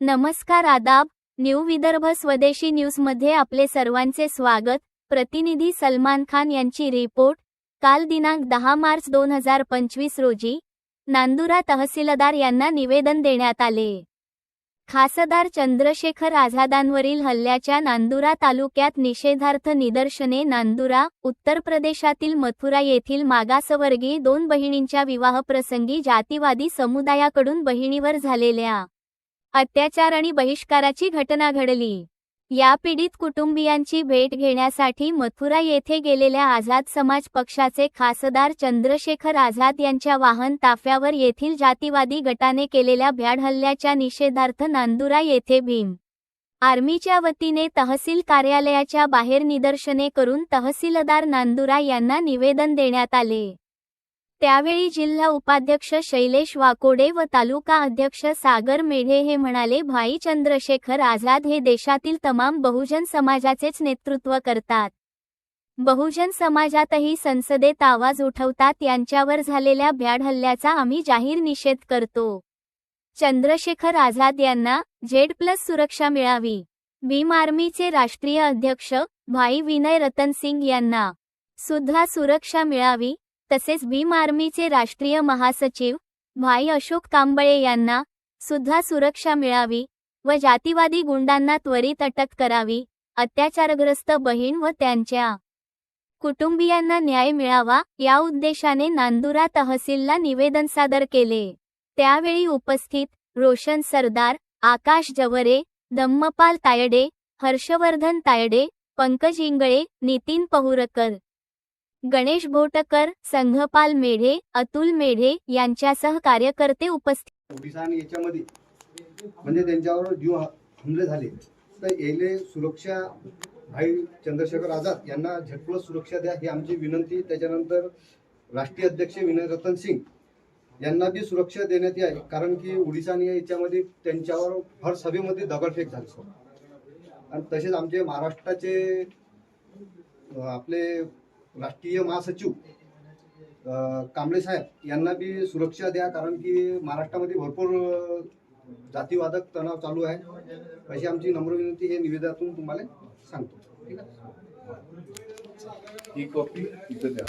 नमस्कार आदाब न्यू विदर्भ स्वदेशी न्यूजमध्ये आपले सर्वांचे स्वागत. प्रतिनिधी सलमान खान यांची रिपोर्ट. काल दिनांक दहा मार्च दोन हजार पंचवीस रोजी नांदुरा तहसीलदार यांना निवेदन देण्यात आले. खासदार चंद्रशेखर आझादांवरील हल्ल्याच्या नांदुरा तालुक्यात निषेधार्थ निदर्शने नांदुरा उत्तर प्रदेशातील मथुरा येथील मागासवर्गीय दोन बहिणींच्या विवाहप्रसंगी जातीवादी समुदायाकडून बहिणीवर झालेल्या अत्याचार आणि बहिष्काराची घटना घडली. या पीडित कुटुंबियांची भेट घेण्यासाठी मथुरा येथे गेलेल्या आझाद समाज पक्षाचे खासदार चंद्रशेखर आझाद यांच्या वाहन ताफ्यावर येथील जातीवादी गटाने केलेल्या भ्याड हल्ल्याच्या निषेधार्थ नांदुरा येथे भीम आर्मीच्या वतीने तहसील कार्यालयाच्या बाहेर निदर्शने करून तहसीलदार नांदुरा यांना निवेदन देण्यात आले. त्यावेळी जिल्हा उपाध्यक्ष शैलेश वाकोडे व तालुका अध्यक्ष सागर मेढे हे म्हणाले भाई चंद्रशेखर आझाद हे देशातील तमाम बहुजन समाजाचेच नेतृत्व करतात. बहुजन समाजातही संसदेत आवाज उठवतात यांच्यावर झालेल्या भ्याड हल्ल्याचा आम्ही जाहीर निषेध करतो. चंद्रशेखर आझाद यांना झेड प्लस सुरक्षा मिळावी. भीम आर्मीचे राष्ट्रीय अध्यक्ष भाई विनय रतन सिंग यांना सुद्धा सुरक्षा मिळावी. तसेच भीम आर्मीचे राष्ट्रीय महासचिव भाई अशोक कांबळे यांना सुद्धा सुरक्षा मिळावी व जातीवादी गुंडांना त्वरित अटक करावी अत्याचारग्रस्त बहीण व त्यांच्या कुटुंबियांना न्याय मिळावा या उद्देशाने नांदुरा तहसीलला निवेदन सादर केले. त्यावेळी उपस्थित रोशन सरदार आकाश जवरे धम्मपाल तायडे हर्षवर्धन तायडे पंकज इंगळे नितीन पहुरकर गणेश भोटकर संघपाल मेढे अतुल मेढे यांच्यासह कार्यकर्ते उपस्थित ओडिशा आणि याच्यामध्ये म्हणजे त्यांच्यावर जीव हमले झाले. तर येले सुरक्षा भाई चंद्रशेखर आझाद यांना झटपट सुरक्षा द्या ही आमची विनंती. त्याच्यानंतर राष्ट्रीय अध्यक्ष विनय रतन सिंग यांना बी सुरक्षा देण्यात यावी कारण की ओडिशा आणि याच्यामध्ये त्यांच्यावर हर सभेमध्ये दगडफेक झाली. आणि तसेच आमचे महाराष्ट्राचे आपले राष्ट्रीय महासचिव कांबळे साहेब यांना बी सुरक्षा द्या कारण की महाराष्ट्रामध्ये भरपूर जातीवादक तणाव चालू आहे. अशी आमची नम्र विनंती हे निवेदनातून तुम्हाला सांगतो. ठीक आहे? ही कॉपी इथं द्या.